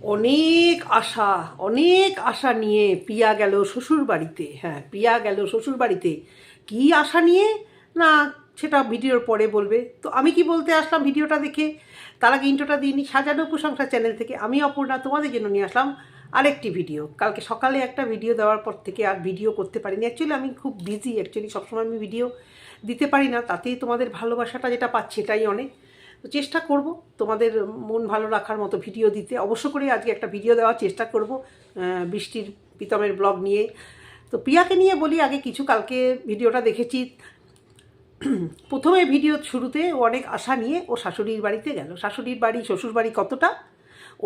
অনেক আশা অনেক আশা নিয়ে পিয়া গেল শ্বশুর বাড়িতে হ্যাঁ পিয়া গেল শ্বশুর বাড়িতে কী আশা নিয়ে? না, সেটা ভিডিওর পরে বলবে। তো আমি কি বলতে আসলাম ভিডিওটা দেখে? তার আগে ইন্টোটা দিইনি সাজানো প্রশংসা চ্যানেল থেকে আমি অপর্ণা তোমাদের জন্য নিয়ে আসলাম আরেকটি ভিডিও। কালকে সকালে একটা ভিডিও দেওয়ার পর থেকে আর ভিডিও করতে পারিনি। অ্যাকচুয়ালি আমি খুব বিজি অ্যাকচুয়ালি সবসময় আমি ভিডিও দিতে পারি না। তাতেই তোমাদের ভালোবাসাটা যেটা পাচ্ছি এটাই অনেক। তো চেষ্টা করব তোমাদের মন ভালো রাখার মতো ভিডিও দিতে। অবশ্য করে আজকে একটা ভিডিও দেওয়ার চেষ্টা করব বৃষ্টির প্রীতমের ব্লগ নিয়ে। তো প্রিয়াকে নিয়ে বলি, আগে কিছু কালকে ভিডিওটা দেখেছি। প্রথমে ভিডিও শুরুতে ও অনেক আশা নিয়ে ও শাশুড়ির বাড়িতে গেল। শাশুড়ির বাড়ি, শ্বশুর বাড়ি কতটা?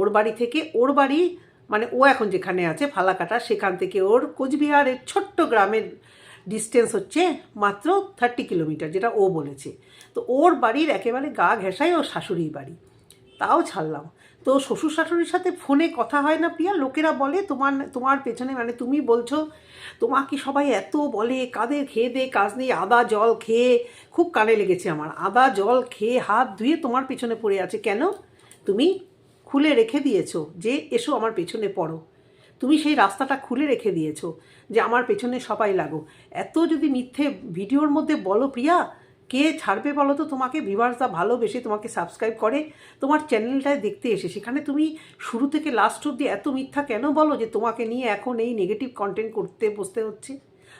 ওর বাড়ি থেকে ওর বাড়ি মানে ও এখন যেখানে আছে, ফালাকাটা, সেখান থেকে ওর কোচবিহারের ছোট্ট গ্রামের ডিস্টেন্স হচ্ছে মাত্র থার্টি কিলোমিটার যেটা ও বলেছে। তো ওর বাড়ির একেবারে গা ঘেঁষাই ওর শাশুড়ির বাড়ি। তাও ছাড়লাম। তো শ্বশুর শাশুড়ির সাথে ফোনে কথা হয় না প্রিয়া, লোকেরা বলে তোমার তোমার পেছনে মানে তুমি বলছো, তোমাকে সবাই এত বলে কাদের খেয়ে দে, কাজ নেই, আদা জল খেয়ে, খুব কানে লেগেছে আমার। আদা জল খেয়ে হাত ধুয়ে তোমার পেছনে পড়ে আছে। কেন? তুমি খুলে রেখে দিয়েছ যে এসো আমার পেছনে পড়ো। তুমি সেই রাস্তাটা খুলে রেখে দিয়েছ যে আমার পেছনে সবাই লাগো। এত যদি মিথ্যে ভিডিওর মধ্যে বলো প্রিয়া, কে ছাড়বে বলো তো? তোমাকে ভিভার্সরা ভালোবেসে তোমাকে সাবস্ক্রাইব করে তোমার চ্যানেলটায় দেখতে এসে। সেখানে তুমি শুরু থেকে লাস্ট অব্দি এত মিথ্যা কেন বলো যে তোমাকে নিয়ে এখন এই নেগেটিভ কন্টেন্ট করতে বসতে হচ্ছে?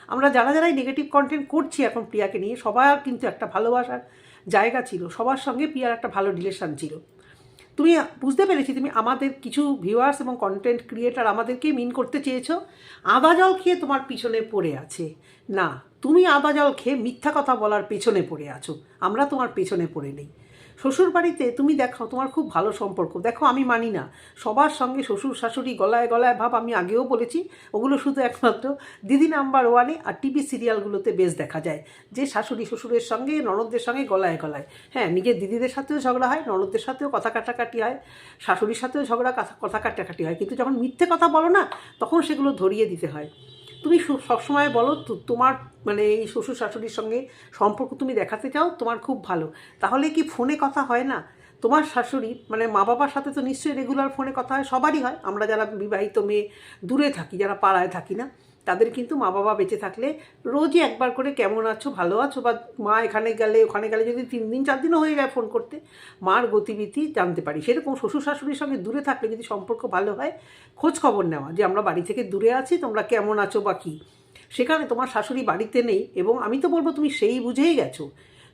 আমরা যারা যারাই নেগেটিভ কন্টেন্ট করছি এখন প্রিয়াকে নিয়ে, সবার কিন্তু একটা ভালোবাসার জায়গা ছিল। সবার সঙ্গে প্রিয়ার একটা ভালো রিলেশন ছিল। তুমি বুঝতে পেরেছি তুমি আমাদের কিছু ভিউয়ার্স এবং কন্টেন্ট ক্রিয়েটার আমাদেরকে মিন করতে চেয়েছ। আদা জল খেয়ে তোমার পিছনে পড়ে আছে। না, তুমি আদা জল খেয়ে মিথ্যা কথা বলার পেছনে পড়ে আছো। আমরা তোমার পেছনে পড়ে নেই। শ্বশুর বাড়িতে তুমি দেখো তোমার খুব ভালো সম্পর্ক। দেখো, আমি মানি না। সবার সঙ্গে শ্বশুর, শাশুড়ি গলায় গলায় ভাব আমি আগেও বলেছি, ওগুলো শুধু একমাত্র দিদি নাম্বার ওয়ানে আর টিভি সিরিয়ালগুলোতে বেশ দেখা যায়। যে শাশুড়ি শ্বশুরের সঙ্গে, ননদদের সঙ্গে গলায় গলায়। হ্যাঁ নিজের দিদিদের সাথেও ঝগড়া হয়, ননদদের সাথেও কথা কাটাকাটি হয়, শাশুড়ির সাথেও ঝগড়া কথা কাটাকাটি হয়। কিন্তু যখন মিথ্যে কথা বলো না, তখন সেগুলো ধরিয়ে দিতে হয়। তুমি সবসময় বলো তোমার মানে এই শ্বশুর শাশুড়ির সঙ্গে সম্পর্ক তুমি দেখাতে চাও, তোমার খুব ভালো। তাহলে কি ফোনে কথা হয় না? তোমার শাশুড়ি মানে মা বাবার সাথে তো নিশ্চয়ই রেগুলার ফোনে কথা হয়, সবারই হয়। আমরা যারা বিবাহিত মেয়ে, দূরে থাকি, যারা পাড়ায় থাকি না। তাদের কিন্তু মা বাবা বেঁচে থাকলে রোজই একবার করে কেমন আছো, ভালো আছো বা মা এখানে গেলে, ওখানে গেলে যদি তিন দিন, চার দিনও হয়ে যায় ফোন করতে, মার গতিবিধি জানতে পারি। সেরকম শ্বশুর শাশুড়ির সঙ্গে দূরে থাকলে যদি সম্পর্ক ভালো হয়, খোঁজ খবর নেওয়া যে আমরা বাড়ি থেকে দূরে আছি, তোমরা কেমন আছো বা কী? সেখানে তোমার শাশুড়ি বাড়িতে নেই এবং আমি তো বলব তুমি সেই বুঝেই গেছো।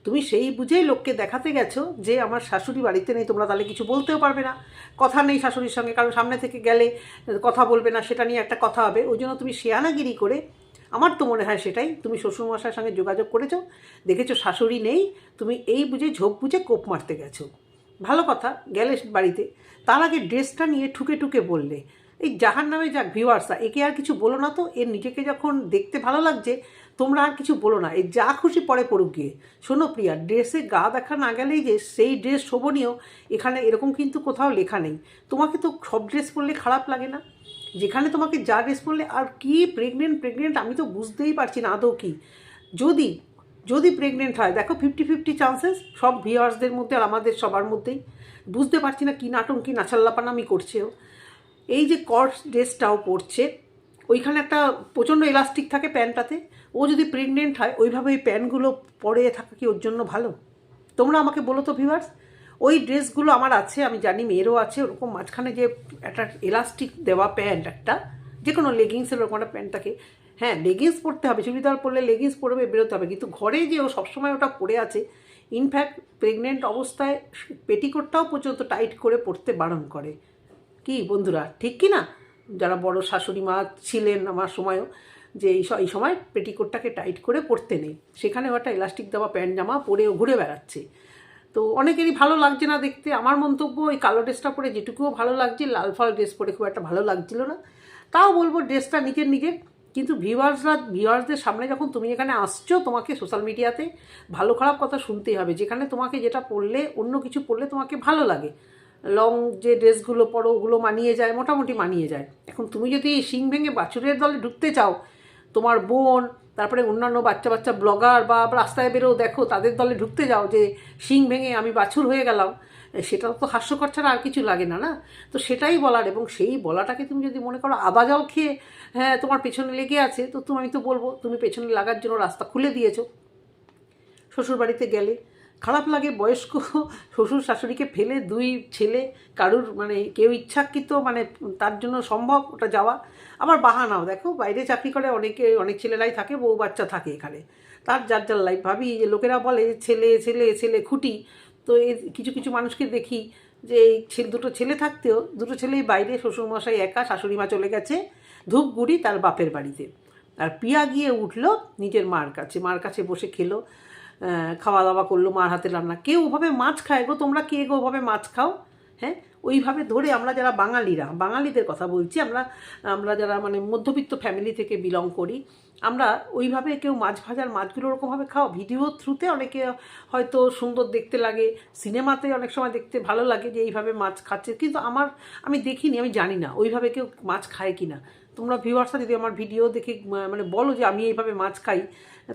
তুমি সেই বুঝেই লোককে দেখাতে গেছো যে আমার শাশুড়ি বাড়িতে নেই, তোমরা তাহলে কিছু বলতেও পারবে না। কথা নেই শাশুড়ির সঙ্গে, কারণ সামনে থেকে গেলে কথা বলবে না, সেটা নিয়ে একটা কথা হবে। ওই জন্য তুমি শেয়ানাগিরি করে, আমার তো মনে হয় সেটাই, তুমি শ্বশুরমশাইয়ের সঙ্গে যোগাযোগ করেছ, দেখেছ শাশুড়ি নেই, তুমি এই বুঝে ঝোঁক বুঝে কোপ মারতে গেছো। ভালো কথা, গেলে বাড়িতে। তার আগে ড্রেসটা নিয়ে ঠুকে ঠুকে বললে, এই জাহার নামে যাক ভিউয়ার্সরা একে আর কিছু বলো না তো? এর নিজেকে যখন দেখতে ভালো লাগছে তোমরা আর কিছু বলো না, এই যা খুশি পরে পড়ুক গিয়ে। শোনো প্রিয়া, ড্রেসে গা দেখা না গেলেই যে সেই ড্রেস শোভনীয়, এখানে এরকম কিন্তু কোথাও লেখা নেই। তোমাকে তো সব ড্রেস পরলে খারাপ লাগে না? যেখানে তোমাকে যা ড্রেস পরলে আর কি প্রেগনেন্ট প্রেগনেন্ট আমি তো বুঝতেই পারছি না আদৌ কি। যদি যদি প্রেগনেন্ট হয়, দেখো ফিফটি ফিফটি চান্সেস সব ভিওয়ার্সদের মধ্যে আর আমাদের সবার মধ্যেই। বুঝতে পারছি না কী নাটন কী নাচাল্লাপানামি করছেও এই যে কর্স ড্রেসটাও পরছে, ওইখানে একটা প্রচণ্ড এলাস্টিক থাকে প্যান্টটাতে ও যদি প্রেগনেন্ট হয় ওইভাবে ওই প্যান্টগুলো পরে থাকা কি ওর জন্য ভালো? তোমরা আমাকে বলো তো ভিভার্স ওই ড্রেসগুলো আমার আছে, আমি জানি মেয়েরও আছে, ওরকম মাঝখানে যে একটা এলাস্টিক দেওয়া প্যান্ট একটা যে কোনো লেগিংসের ওরকম একটা প্যান্ট থাকে। হ্যাঁ লেগিংস পরতে হবে, চুড়িদার পরলে লেগিংস পরবে, বেরোতে হবে। কিন্তু ঘরে যে ও সবসময় ওটা পরে আছে ইনফ্যাক্ট প্রেগনেন্ট অবস্থায় পেটিকোটটাও পর্যন্ত টাইট করে পরতে বারণ করে। কি বন্ধুরা, ঠিক কি না? যারা বড় শাশুড়ি মা ছিলেন আমার সময়ও যে এই স- এই সময় পেটিকোটটাকে টাইট করে পরতে নেই। সেখানে একটা এলাস্টিক দেওয়া প্যান্ট জামা পরে ঘুরে বেড়াচ্ছে। তো অনেকেরই ভালো লাগছে না দেখতে। আমার মন্তব্য, ওই কালো ড্রেসটা পরে যেটুকুও ভালো লাগছে, লাল ফাল ড্রেস পরে খুব একটা ভালো লাগছিল না। তাও বলব ড্রেসটা নিজের নিজের। কিন্তু ভিউয়ার্সরা, ভিউয়ার্সদের সামনে যখন তুমি এখানে আসছো তোমাকে সোশ্যাল মিডিয়াতে ভালো খারাপ কথা শুনতেই হবে। যেখানে তোমাকে যেটা পড়লে অন্য কিছু পড়লে তোমাকে ভালো লাগে। লং যে ড্রেসগুলো পরো, ওগুলো মানিয়ে যায়, মোটামুটি মানিয়ে যায়। এখন তুমি যদি শিং ভেঙে বাছুরের দলে ঢুকতে চাও তোমার বোন, তারপরে অন্যান্য বাচ্চা বাচ্চা ব্লগার বা রাস্তায় বেরো দেখো, তাদের দলে ঢুকতে যাও যে শিং ভেঙে আমি বাছুর হয়ে গেলাম। সেটা তো হাস্যকর ছাড়া আর কিছু লাগে না না? তো সেটাই বলার, এবং সেই বলাটাকে তুমি যদি মনে করো আদা জল খেয়ে হ্যাঁ তোমার পেছনে লেগে আছে, তো তুমি আমি তো বলব, তুমি পেছনে লাগার জন্য রাস্তা খুলে দিয়েছ। শ্বশুরবাড়িতে গেলে খারাপ লাগে, বয়স্ক শ্বশুর শাশুড়িকে ফেলে দুই ছেলে, কারুর মানে কেউ ইচ্ছাকৃত মানে তার জন্য সম্ভব ওটা যাওয়া। আবার বাহানাও, দেখো বাইরে চাকরি করে অনেকে, অনেক ছেলেরাই থাকে, বউ বাচ্চা থাকে এখানে। তার যার যার লাইফ ভাবি যে লোকেরা বলে ছেলে ছেলে ছেলে, খুঁটি। তো এই কিছু কিছু মানুষকে দেখি যে এই দুটো ছেলে থাকতেও, দুটো ছেলেই বাইরে শ্বশুরমশাই একা শাশুড়ি মা চলে গেছে, ধূপগুড়ি তার বাপের বাড়িতে। আর পিয়া গিয়ে উঠল নিজের মার কাছে মার কাছে বসে খেলো। খাওয়া দাওয়া করল, মার হাতে রান্না। কেউ ওভাবে মাছ খায় গো, তোমরা কে গো ওভাবে মাছ খাও? হ্যাঁ? ওইভাবে ধরে আমরা যারা বাঙালিরা, বাঙালিদের কথা বলছি, আমরা আমরা যারা মানে মধ্যবিত্ত ফ্যামিলি থেকে বিলং করি, আমরা ওইভাবে কেউ মাছ ভাজার মাছগুলো ওরকমভাবে খাও? ভিডিও থ্রুতে অনেকে হয়তো সুন্দর দেখতে লাগে সিনেমাতে অনেক সময় দেখতে ভালো লাগে যে এইভাবে মাছ খাচ্ছে। কিন্তু আমার, আমি দেখিনি, আমি জানি না ওইভাবে কেউ মাছ খায় কি না তোমরা ভিউয়ার্সরা যদি আমার ভিডিও দেখে মানে বলো যে আমি এইভাবে মাছ খাই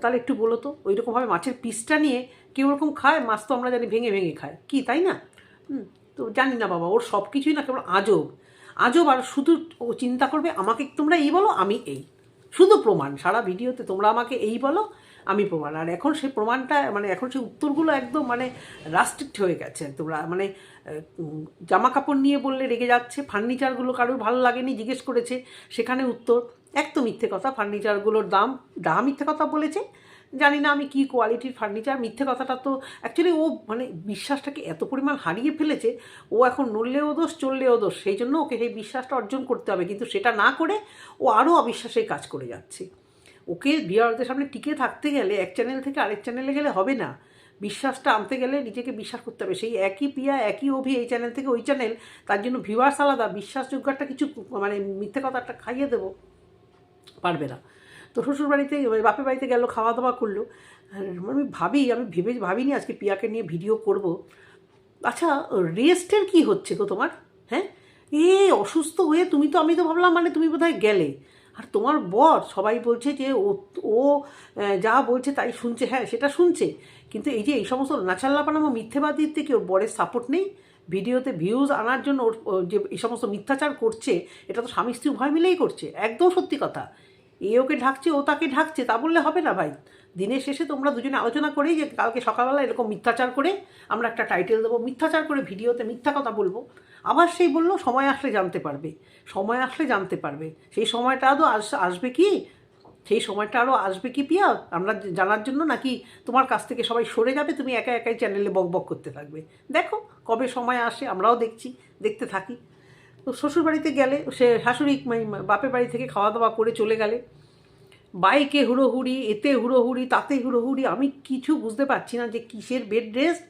তাহলে একটু বলো তো ওই রকমভাবে মাছের পিসটা নিয়ে কেউ ওরকম খায়? মাছ তো আমরা জানি ভেঙে ভেঙে খায়। কি, তাই না? তো জানি না বাবা, ওর সব কিছুই না কেবল আজব। আজব আর শুধু ও চিন্তা করবে, আমাকে তোমরা এই বলো, আমি এই। শুধু প্রমাণ, সারা ভিডিওতে তোমরা আমাকে এই বলো, আমি প্রমাণ। আর এখন সেই প্রমাণটা মানে এখন সেই উত্তরগুলো একদম মানে রাস্ট্রিক্ট হয়ে গেছে। তোমরা মানে জামা কাপড় নিয়ে বললে রেগে যাচ্ছে ফার্নিচারগুলো কারোর ভালো লাগেনি, জিজ্ঞেস করেছে, সেখানে উত্তর। এক তো মিথ্যে কথা। ফার্নিচারগুলোর দাম দাম মিথ্যে কথা বলেছে। জানি না আমি কি কোয়ালিটির ফার্নিচার, মিথ্যে কথাটা তো অ্যাকচুয়ালি ও মানে বিশ্বাসটাকে এত পরিমাণ হারিয়ে ফেলেছে, ও এখন নড়লেও দোষ, চললেও দোষ, সেই জন্য ওকে সেই বিশ্বাসটা অর্জন করতে হবে। কিন্তু সেটা না করে ও আরও অবিশ্বাসের কাজ করে যাচ্ছে। ওকে বিয়ারদের সামনে টিকে থাকতে গেলে, এক চ্যানেল থেকে আরেক চ্যানেলে গেলে হবে না। বিশ্বাসটা আনতে গেলে নিজেকে বিশ্বাস করতে হবে। সেই একই পিয়া, একই অভি এই চ্যানেল থেকে ওই চ্যানেল তার জন্য ভিউয়ার্স আলাদা। বিশ্বাসযোগ্য একটা কিছু মানে মিথ্যে কথা একটা খাইয়ে দেবো। পারবে না। তো শ্বশুর বাড়িতে মানে বাপের বাড়িতে গেল খাওয়া দাওয়া করল আমি ভাবি, আমি ভেবে ভাবিনি আজকে পিয়াকে নিয়ে ভিডিও করব। আচ্ছা রেস্টের কি হচ্ছে গো তোমার? হ্যাঁ? এ, অসুস্থ হয়ে তুমি তো, আমি তো ভাবলাম মানে তুমি বোধহয় গেলে। আর তোমার বর, সবাই বলছে যে ও ও যা বলছে তাই শুনছে। হ্যাঁ সেটা শুনছে। কিন্তু এই যে এই সমস্ত নাচাল্লা পানামো মিথ্যেবাদীর থেকে ওর বরের সাপোর্ট নেই। ভিডিওতে ভিউজ আনার জন্য ওর যে এই সমস্ত মিথ্যাচার করছে, এটা তো স্বামী স্ত্রী উভয় মিলেই করছে। একদম সত্যি কথা। এ ওকে ঢাকছে, ও তাকে ঢাকছে, তা বললে হবে না ভাই। দিনের শেষে তোমরা দুজনে আলোচনা করেই যে কালকে সকালবেলা এরকম মিথ্যাচার করে আমরা একটা টাইটেল দেবো, মিথ্যাচার করে ভিডিওতে মিথ্যা কথা বলব। আবার সেই বলল, সময় আসলে জানতে পারবে। সময় আসলে জানতে পারবে। সেই সময়টা আদৌ আস- আসবে কি? সেই সময়টা আরও আসবে কি পিয়া? আমরা জানার জন্য নাকি তোমার কাছ থেকে সবাই সরে যাবে, তুমি একা একাই চ্যানেলে বক বক করতে থাকবে। দেখো, কবে সময় আসে আমরাও দেখছি, দেখতে থাকি। তো শ্বশুর বাড়িতে গেলে, সে শাশুড়ি বাপের বাড়ি থেকে খাওয়া দাওয়া করে চলে গেলে, বাইকে হুড়োহুড়ি, এতে হুড়োহুড়ি, তাতে হুড়োহুড়ি, আমি কিছু বুঝতে পারছি না যে কিসের বেড রেস্ট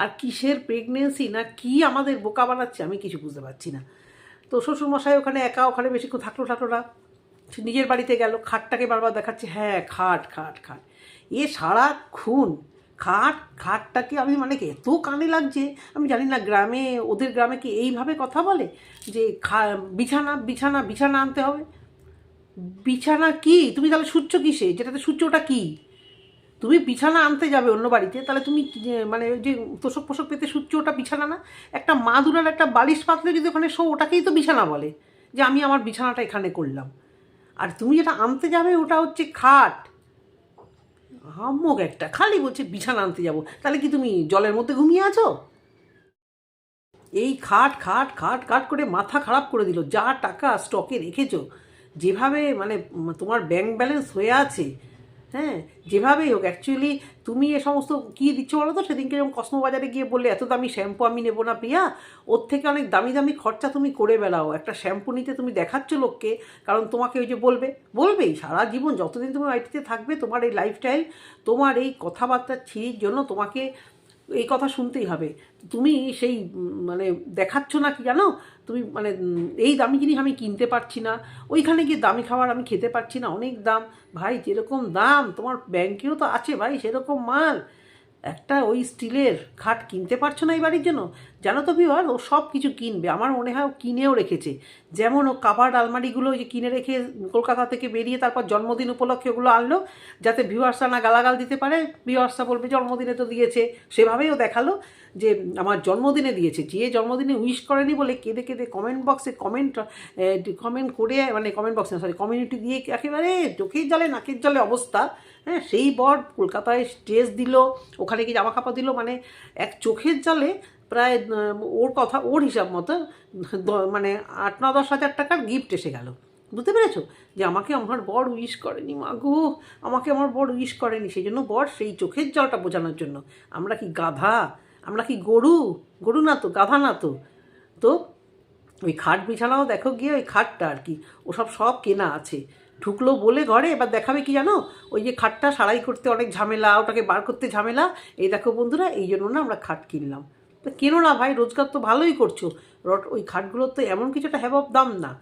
আর কিসের প্রেগনেন্সি না কি আমাদের বোকা বানাচ্ছে, আমি কিছু বুঝতে পারছি না। তো শ্বশুরমশাই ওখানে একা, ওখানে বেশিক্ষণ থাকল থাকল না। নিজের বাড়িতে গেল, খাটটাকে বারবার দেখাচ্ছে হ্যাঁ খাট খাট খাট। এ সারাক্ষণ খাট, খাটটাকে আমি মানে এত কানে লাগছে? আমি জানি না গ্রামে, ওদের গ্রামে কি এইভাবে কথা বলে? যে খা, বিছানা বিছানা বিছানা আনতে হবে। বিছানা কি? তুমি তাহলে সূর্য কিসে? যেটাতে সূর্যটা কি? তুমি বিছানা আনতে যাবে অন্য বাড়িতে, তাহলে তুমি মানে ওই যে তোষক পোষক পেতে সূর্য ওটা বিছানা না? একটা মা মাদুরার একটা বালিশ পাতলে যদি ওখানে শো, ওটাকেই তো বিছানা বলে। যে আমি আমার বিছানাটা এখানে করলাম। আর তুমি যেটা আনতে যাবে ওটা হচ্ছে খাট। হামক একটা, খালি বলছে বিছানা আনতে যাব। তাহলে কি তুমি জলের মধ্যে ঘুমিয়ে আছো? এই খাট খাট খাট খাট করে মাথা খারাপ করে দিল। যা টাকা স্টকে রেখেছো, যেভাবে মানে তোমার ব্যাংক ব্যালেন্স হয়ে আছে হ্যাঁ যেভাবেই হোক অ্যাকচুয়ালি তুমি এ সমস্ত কী দিচ্ছ বলো তো সেদিনকে যখন কসমো বাজারে গিয়ে বললে, এত দামি শ্যাম্পু আমি নেব না প্রিয়া। ওর থেকে অনেক দামি দামি খরচা তুমি করে বেড়াও। একটা শ্যাম্পু নিতে তুমি দেখাচ্ছ লোককে, কারণ তোমাকে ওই যে বলবে, বলবেই, সারা জীবন যতদিন তুমি বাড়িতে থাকবে, তোমার এই লাইফস্টাইল তোমার এই কথাবার্তার ছিরির জন্য তোমাকে এই কথা শুনতেই হবে। তুমি সেই মানে দেখাচ্ছ না কি জানো? তুমি মানে এই দামি জিনিস আমি কিনতে পারছি না। ওইখানে গিয়ে দামি খাবার আমি খেতে পারছি না। অনেক দাম। ভাই, যেরকম দাম, তোমার ব্যাংকেও তো আছে ভাই, সেরকম মাল। একটা ওই স্টিলের খাট কিনতে পারছ না এই বাড়ির জন্য? জানো তো বিহার ও সব কিছু কিনবে। আমার মনে হয় ও কিনেও রেখেছে। যেমন ও কাবার্ড আলমারিগুলো ওই যে কিনে রেখে কলকাতা থেকে বেরিয়ে তারপর জন্মদিন উপলক্ষে ওগুলো আনলো, যাতে ভিউয়ার্সরা না গালাগাল দিতে পারে। ভিউয়ার্সরা বলবে, জন্মদিনে তো দিয়েছে। সেভাবেই ও দেখাল যে, আমার জন্মদিনে দিয়েছে। যে জন্মদিনে উইশ করেনি বলে কেঁদে কেঁদে কমেন্ট বক্সে কমেন্ট কমেন্ট করে মানে কমেন্ট বক্সে সরি কমিউনিটি দিয়ে একেবারে চোখের জলে, নাকের জলে অবস্থা। হ্যাঁ সেই বর কলকাতায় স্টেজ দিল, ওখানে কি জামা কাপড় দিল মানে এক চোখের জলে প্রায় ওর কথা, ওর হিসাব মতো মানে আট, ন, দশ হাজার টাকার গিফট এসে গেল। বুঝতে পেরেছ? যে আমাকে আমার বর উইশ করেনি, মা গো। আমাকে আমার বর উইশ করেনি। সেই জন্য বর সেই চোখের জলটা বোঝানোর জন্য। আমরা কি গাধা? আমরা কি গরু? গরু না তো, গাধা না তো। তো ওই খাট বিছানাও দেখো গিয়ে, ওই খাটটা আর কি। ওসব সব কেনা আছে। ঢুকলো বলে ঘরে, এবার দেখাবে কি জানো? ওই যে খাটটা সারাই করতে অনেক ঝামেলা, ওটাকে বার করতে ঝামেলা। এই দেখো বন্ধুরা, এই জন্য না আমরা খাট কিনলাম। তো কেনো না ভাই? রোজগার তো ভালোই করছ। রট ওই খাটগুলোর তো এমন কিছুটা হ্যাভ দাম না।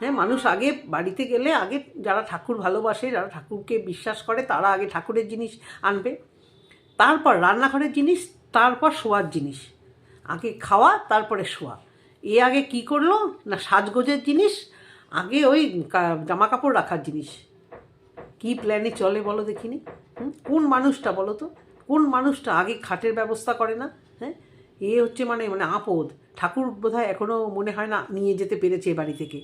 হ্যাঁ মানুষ আগে বাড়িতে গেলে আগে যারা ঠাকুর ভালোবাসে, যারা ঠাকুরকে বিশ্বাস করে, তারা আগে ঠাকুরের জিনিস আনবে। তারপর রান্নাঘরের জিনিস, তারপর শোয়ার জিনিস। আগে খাওয়া, তারপরে শোয়া। এ আগে কি করল? না, সাজগোজের জিনিস, আগে ওই জামা কাপড় রাখার জিনিস। কি প্ল্যানে চলে বলো দেখিনি? কোন মানুষটা বলো তো? কোন মানুষটা আগে খাটের ব্যবস্থা করে না? হ্যাঁ? এ হচ্ছে মানে মানে আপদ। ঠাকুর বোধহয় এখনও মনে হয় না নিয়ে যেতে পেরেছে বাড়ি থেকে।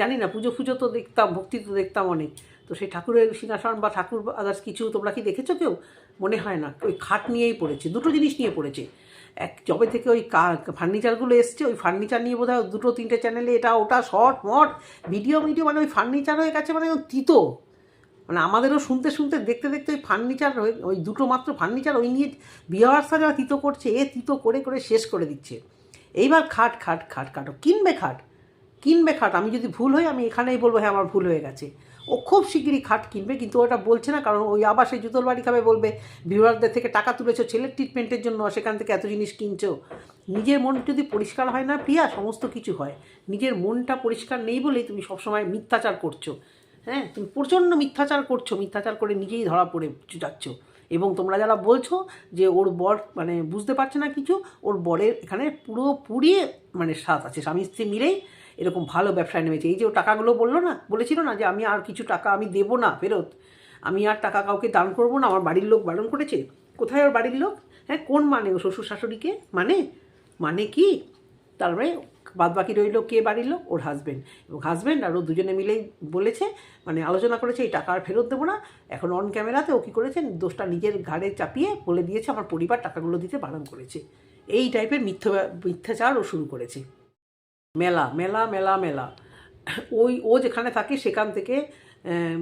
জানি না, পুজো ফুজো তো দেখতাম, ভক্তি তো দেখতাম অনেক। তো সেই ঠাকুরের সিংহাসন বা ঠাকুর আদার্স কিছু তোমরা কি দেখেছ কেউ? মনে হয় না। ওই খাট নিয়েই পড়েছে, দুটো জিনিস নিয়ে পড়েছে। এক জবে থেকে ওই কা, ফার্নিচারগুলো এসছে, ওই ফার্নিচার নিয়ে বোধহয় দুটো, তিনটে চ্যানেলে এটা, ওটা শর্ট মট ভিডিও ভিডিও মানে ওই ফার্নিচার হয়ে গেছে মানে তিতো। মানে আমাদেরও শুনতে শুনতে, দেখতে দেখতে ওই ফার্নিচার ওই দুটো মাত্র ফার্নিচার ওই নিয়ে বিহারসা যারা তিতো করছে, এ তিতো করে করে শেষ করে দিচ্ছে। এইবার খাট খাট খাট, খাটো কিনবে খাট? কিনবে খাট? আমি যদি ভুল হই, আমি এখানেই বলব হ্যাঁ আমার ভুল হয়ে গেছে। ও খুব শিগগিরই খাট কিনবে, কিন্তু ওটা বলছে না, কারণ ওই আবার সেই জুতোর বাড়ি খাবে বলবে ভিউয়ারদের থেকে টাকা তুলেছো, ছেলের ট্রিটমেন্টের জন্য সেখান থেকে এত জিনিস কিনছো। নিজের মন যদি পরিষ্কার হয় না, প্রিয়া, সমস্ত কিছু হয়। নিজের মনটা পরিষ্কার নেই বলেই তুমি সবসময় মিথ্যাচার করছ। হ্যাঁ তুমি প্রচণ্ড মিথ্যাচার করছ, মিথ্যাচার করে নিজেই ধরা পড়ে যাচ্ছ। এবং তোমরা যারা বলছো যে ওর বর মানে বুঝতে পারছে না কিছু, ওর বরের এখানে পুরোপুরি মানে স্বাদ আছে, স্বামী স্ত্রী মিলেই এরকম ভালো ব্যবসায় নেমেছে। এই যে ও টাকাগুলো বলল না, বলেছিল না যে আমি আর কিছু টাকা আমি দেবো না ফেরত। আমি আর টাকা কাউকে দান করব না, আমার বাড়ির লোক বারণ করেছে। কোথায় ওর বাড়ির লোক? হ্যাঁ কোন মানে ও শ্বশুর শাশুড়িকে? মানে? মানে কি? তারপরে বাদ বাকি রইল কে বাড়ির লোক? ওর হাজব্যান্ড এবং হাজব্যান্ড আর ও দুজনে মিলেই বলেছে মানে আলোচনা করেছে, এই টাকা আর ফেরত দেবো না। এখন অন ক্যামেরাতে ও কী করেছে? দোষটা নিজের ঘাড়ে চাপিয়ে বলে দিয়েছে, আমার পরিবার টাকাগুলো দিতে বারণ করেছে। এই টাইপের মিথ্যা, মিথ্যাচার ও শুরু করেছে। মেলা মেলা মেলা মেলা। ওই, ও যেখানে থাকে সেখান থেকে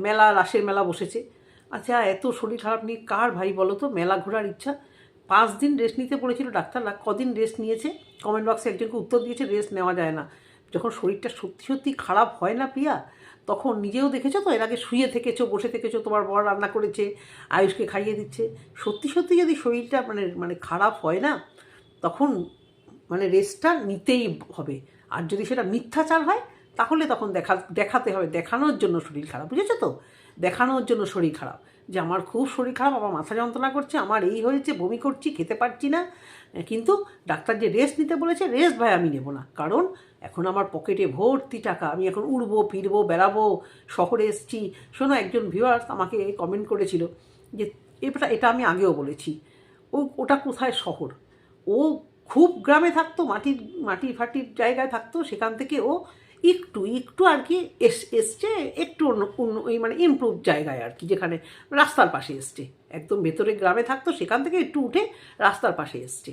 মেলা, রাসের মেলা বসেছে। আচ্ছা এত শরীর খারাপ নিয়ে কার ভাই বলো তো মেলা ঘোরার ইচ্ছা। পাঁচ দিন রেস্ট নিতে বলেছিল ডাক্তাররা, কদিন রেস্ট নিয়েছে? কমেন্ট বক্সে একজনকে উত্তর দিয়েছে রেস্ট নেওয়া যায় না। যখন শরীরটা সত্যি সত্যি খারাপ হয় না প্রিয়া, তখন নিজেও দেখেছ তো? এর আগে শুয়ে থেকেছো, বসে থেকেছো, তোমার বর রান্না করেছে, আয়ুষকে খাইয়ে দিচ্ছে। সত্যি সত্যি যদি শরীরটা মানে মানে খারাপ হয় না, তখন মানে রেস্টটা নিতেই হবে। আর যদি সেটা মিথ্যাচার হয়, তাহলে তখন দেখা, দেখাতে হবে। দেখানোর জন্য শরীর খারাপ, বুঝেছ তো? দেখানোর জন্য শরীর খারাপ। যে আমার খুব শরীর খারাপ, আমার মাথা যন্ত্রণা করছে, আমার এই হয়েছে, বমি করছি, খেতে পারছি না। কিন্তু ডাক্তার যে রেস্ট নিতে বলেছে রেস্ট ভাই আমি নেব না। কারণ এখন আমার পকেটে ভর্তি টাকা, আমি এখন উড়বো, ফিরবো, বেড়াবো, শহরে এসছি। শোনো, একজন ভিউয়ার্স আমাকে কমেন্ট করেছিল যে, এটা এটা আমি আগেও বলেছি। ও, ওটা কোথায় শহর? ও খুব গ্রামে থাকতো, মাটির মাটির ফাটির জায়গায় থাকতো, সেখান থেকে ও একটু একটু আর কি এস, এসছে একটু অন্য অন্য মানে ইমপ্রুভ জায়গায় আর কি, যেখানে রাস্তার পাশে এসছে। একদম ভেতরে গ্রামে থাকতো, সেখান থেকে একটু উঠে রাস্তার পাশে এসছে।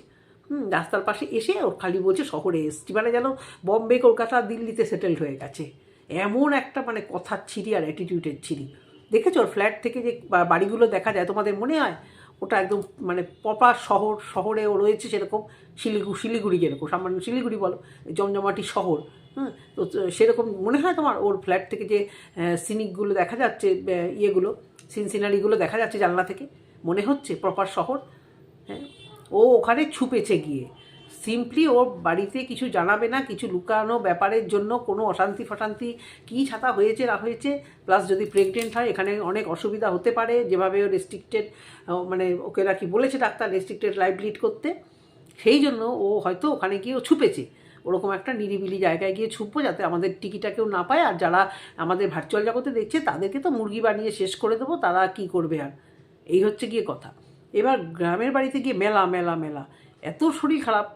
হুম, রাস্তার পাশে এসে ও খালি বলছে শহরে এসছি মানে যেন বম্বে, কলকাতা, দিল্লিতে সেটেলড হয়ে গেছে। এমন একটা মানে কথার ছিঁড়ি আর অ্যাটিটিউডের ছিঁড়ি। দেখেছ ওর ফ্ল্যাট থেকে যে বাড়িগুলো দেখা যায়, তোমাদের মনে হয়? ওটা একদম মানে প্রপার শহর, শহরে ও রয়েছে সেরকম শিলিগুড়ি শিলিগুড়ি যেরকম, সামান্য শিলিগুড়ি বলো, জমজমাটি শহর। তো সেরকম মনে হয় তোমার ওর ফ্ল্যাট থেকে যে সিনিকগুলো দেখা যাচ্ছে ইয়েগুলো সিন সিনারিগুলো দেখা যাচ্ছে জানলা থেকে, মনে হচ্ছে প্রপার শহর? হ্যাঁ ও ওখানে ছুপেছে গিয়ে। সিম্পলি ও বাড়িতে কিছু জানাবে না, কিছু লুকানো ব্যাপারের জন্য কোনো অশান্তি ফশান্তি কী ছাতা হয়েছে, না হয়েছে প্লাস যদি প্রেগনেন্ট হয়, এখানে অনেক অসুবিধা হতে পারে, যেভাবে ও রেস্ট্রিক্টেড মানে ওকে নাকি বলেছে ডাক্তার রেস্ট্রিক্টেড লাইফ লিড করতে, সেই জন্য ও হয়তো ওখানে গিয়ে ও ছুপেছে। ওরকম একটা নিরিবিলি জায়গায় গিয়ে ছুপবো যাতে আমাদের টিকিটা কেউ না পায়, আর যারা আমাদের ভার্চুয়াল জগতে দেখছে তাদেরকে তো মুরগি বানিয়ে শেষ করে দেবো, তারা কি করবে আর? এই হচ্ছে গিয়ে কথা। এবার গ্রামের বাড়িতে গিয়ে মেলা মেলা মেলা। এত শরীর খারাপ।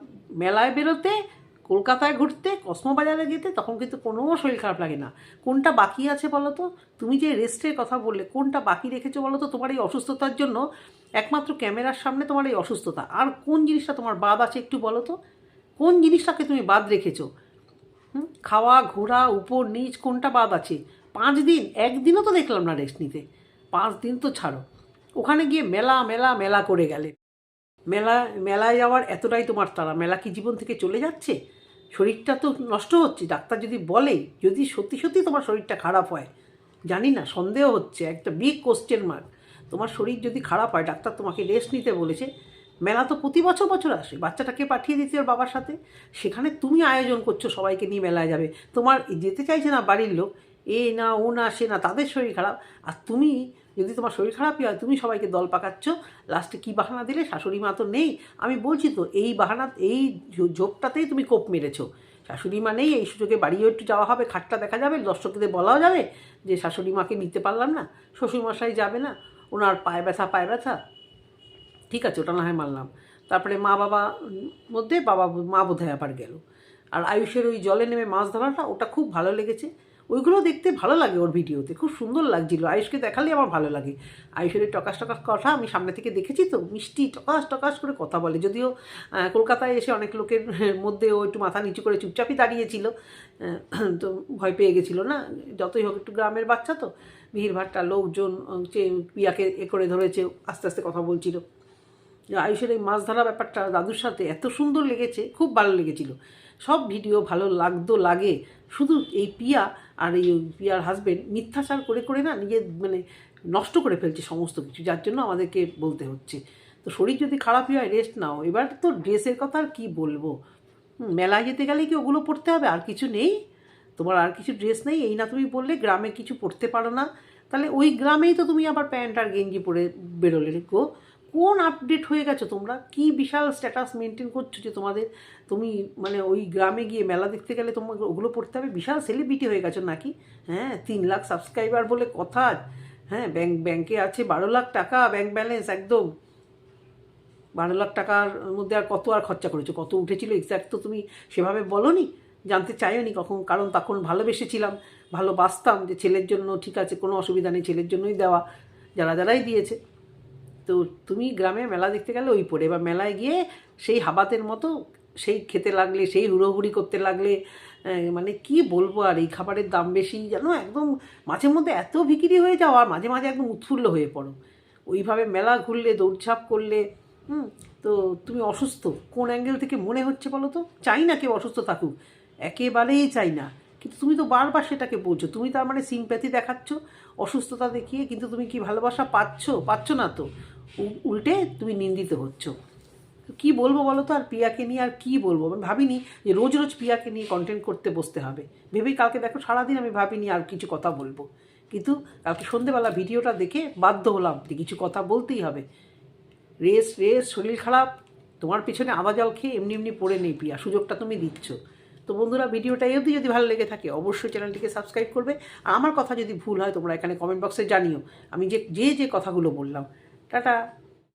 মেলায় বেরোতে, কলকাতায় ঘুরতে, কসমোবাজারে যেতে, তখন কিন্তু কোনো শরীর খারাপ লাগে না। কোনটা বাকি আছে বলো তো? তুমি যে রেস্টের কথা বললে, কোনটা বাকি রেখেছো বলো তো? তোমার এই অসুস্থতার জন্য একমাত্র ক্যামেরার সামনে তোমার এই অসুস্থতা। আর কোন জিনিসটা তোমার বাদ আছে একটু বলো তো? কোন জিনিসটাকে তুমি বাদ রেখেছো? খাওয়া, ঘোরা, উপর, নিচ, কোনটা বাদ আছে? পাঁচ দিন, একদিনও তো দেখলাম না রেস্ট নিতে। পাঁচ দিন তো ছাড়ো। ওখানে গিয়ে মেলা মেলা মেলা করে গেলে। মেলা, মেলায় যাওয়ার এতটাই তোমার তারা মেলা কি জীবন থেকে চলে যাচ্ছে? শরীরটা তো নষ্ট হচ্ছে। ডাক্তার যদি বলে, যদি সত্যি সত্যি তোমার শরীরটা খারাপ হয়, জানি না, সন্দেহ হচ্ছে। একটা বিগ কোশ্চেন মার্ক তোমার শরীর যদি খারাপ হয়, ডাক্তার তোমাকে রেস্ট নিতে বলেছে। মেলা তো প্রতি বছর বছর আসে। বাচ্চাটাকে পাঠিয়ে দিতে ওর বাবার সাথে। সেখানে তুমি আয়োজন করছ, সবাইকে নিয়ে মেলায় যাবে। তোমার যেতে চাইছে না বাড়ির লোক, এ না, ও না, সে না, তাদের শরীর খারাপ। আর তুমি যদি তোমার শরীর খারাপই হয়, তুমি সবাইকে দল পাকাচ্ছ। লাস্টে কী বাহানা দিলে? শাশুড়ি মা তো নেই। আমি বলছি তো, এই বাহানা, এই ঝো- ঝোঁকটাতেই তুমি কোপ মেরেছো। শাশুড়ি মা নেই, এই সুযোগে বাড়িও একটু যাওয়া হবে, খাটটা দেখা যাবে, দর্শকদের বলাও যাবে যে শাশুড়ি মাকে নিতে পারলাম না, শ্বশুরমশাই যাবে না, ওনার পায়ে ব্যথা পায়ে ব্যথা। ঠিক আছে ওটা না হয় মানলাম। তারপরে মা বাবা মধ্যে বাবা মা বোধহয় আবার গেল। আর আয়ুষের ওই জলে নেমে মাছ ধরাটা ওটা খুব ভালো লেগেছে। ওইগুলো দেখতে ভালো লাগে ওর ভিডিওতে খুব সুন্দর লাগছিল। আয়ুষকে দেখালে আমার ভালো লাগে। আয়ুষের ওই টকাস টকাস কথা আমি সামনে থেকে দেখেছি তো মিষ্টি টকাস টকাস করে কথা বলে। যদিও কলকাতায় এসে অনেক লোকের মধ্যে ও একটু মাথা নিচু করে চুপচাপই দাঁড়িয়েছিল তো ভয় পেয়ে গেছিল না? যতই হোক একটু গ্রামের বাচ্চা তো ভিড়ভাট্টা লোকজন আহ, যে পিয়াকে এ করে ধরেছে আস্তে আস্তে কথা বলছিল। আয়ুষের এই মাছ ধরা ব্যাপারটা দাদুর সাথে এত সুন্দর লেগেছে, খুব ভালো লেগেছিল। সব ভিডিও ভালো লাগতো, লাগে। শুধু এই পিয়া আর এই পিয়ার হাজবেন্ড মিথ্যাচার করে করে না নিজের মানে নষ্ট করে ফেলছে সমস্ত কিছু, যার জন্য আমাদেরকে বলতে হচ্ছে। তো শরীর যদি খারাপই হয় রেস্ট নাও। এবার তো ড্রেসের কথা আর কী বলব? মেলায় যেতে গেলে কি ওগুলো পড়তে হবে? আর কিছু নেই? তোমার আর কিছু ড্রেস নেই? এই না তুমি বললে গ্রামে কিছু পড়তে পারো না। তাহলে ওই গ্রামেই তো তুমি আবার প্যান্ট আর গেঞ্জি পরে বেরোলে গো। কোন আপডেট হয়ে গেছো তোমরা? কি বিশাল স্ট্যাটাস মেনটেন করছ যে তোমাদের, তুমি মানে ওই গ্রামে গিয়ে মেলা দেখতে গেলে তোমার ওগুলো পড়তে হবে? বিশাল সেলিব্রিটি হয়ে গেছো নাকি? হ্যাঁ তিন লাখ সাবস্ক্রাইবার বলে কথা। হ্যাঁ ব্যাংক ব্যাংকে আছে বারো লাখ টাকা ব্যাংক ব্যালেন্স একদম। বারো লাখ টাকার মধ্যে আর কত আর খরচা করেছ? কত উঠেছিল? এক্স্যাক্ট তো তুমি সেভাবে বলনি? জানতে চাইওনি কখন? কারণ তখন ভালোবেসেছিলাম, ভালোবাসতাম যে ছেলের জন্য ঠিক আছে, কোনো অসুবিধা নেই, ছেলের জন্যই দেওয়া, যারা, যারাই দিয়েছে। তো তুমি গ্রামে মেলা দেখতে গেলে ওই পড়ে এবার মেলায় গিয়ে সেই হাবাতের মতো সেই খেতে লাগলে, সেই হুড়োহুড়ি করতে লাগলে মানে কি বলব আর, এই খাবারের দাম বেশি যেন একদম মাঝে মধ্যে এত বিক্রি হয়ে যাও আর মাঝে মাঝে একদম উৎফুল্ল হয়ে পড়ো। ওইভাবে মেলা ঘুরলে, দৌড়ঝাঁপ করলে, হুম, তো তুমি অসুস্থ। কোন অ্যাঙ্গেল থেকে মনে হচ্ছে বলো তো? চাই না কেউ অসুস্থ থাকুক। একেবারেই চাই না। কিন্তু তুমি তো বারবার সেটাকে বলছো। তুমি তার মানে সিম্প্যাথি দেখাচ্ছ, অসুস্থতা দেখিয়ে, কিন্তু তুমি কি ভালোবাসা পাচ্ছ? পাচ্ছ না তো। উল্টে তুমি নিন্দিত হচ্ছ। কী বলব বলো তো? আর পিয়াকে নিয়ে আর কি বলব? আমি ভাবিনি যে রোজ রোজ পিয়াকে নিয়ে কন্টেন্ট করতে বসতে হবে। ভেবেই কালকে দেখো সারাদিন আমি ভাবিনি আর কিছু কথা বলব। কিন্তু কালকে সন্ধেবেলা ভিডিওটা দেখে বাধ্য হলাম যে কিছু কথা বলতেই হবে। রেস রেস শরীর খারাপ। তোমার পিছনে আদা খেয়ে এমনি এমনি পড়ে নেই প্রিয়া। সুযোগটা তুমি দিচ্ছ। তো বন্ধুরা ভিডিওটা অবধি যদি ভালো লেগে থাকে, অবশ্যই চ্যানেলটিকে সাবস্ক্রাইব করবে। আর আমার কথা যদি ভুল হয়, তোমরা এখানে কমেন্ট বক্সে জানিও। আমি যে যে যে কথাগুলো বললাম। টাটা!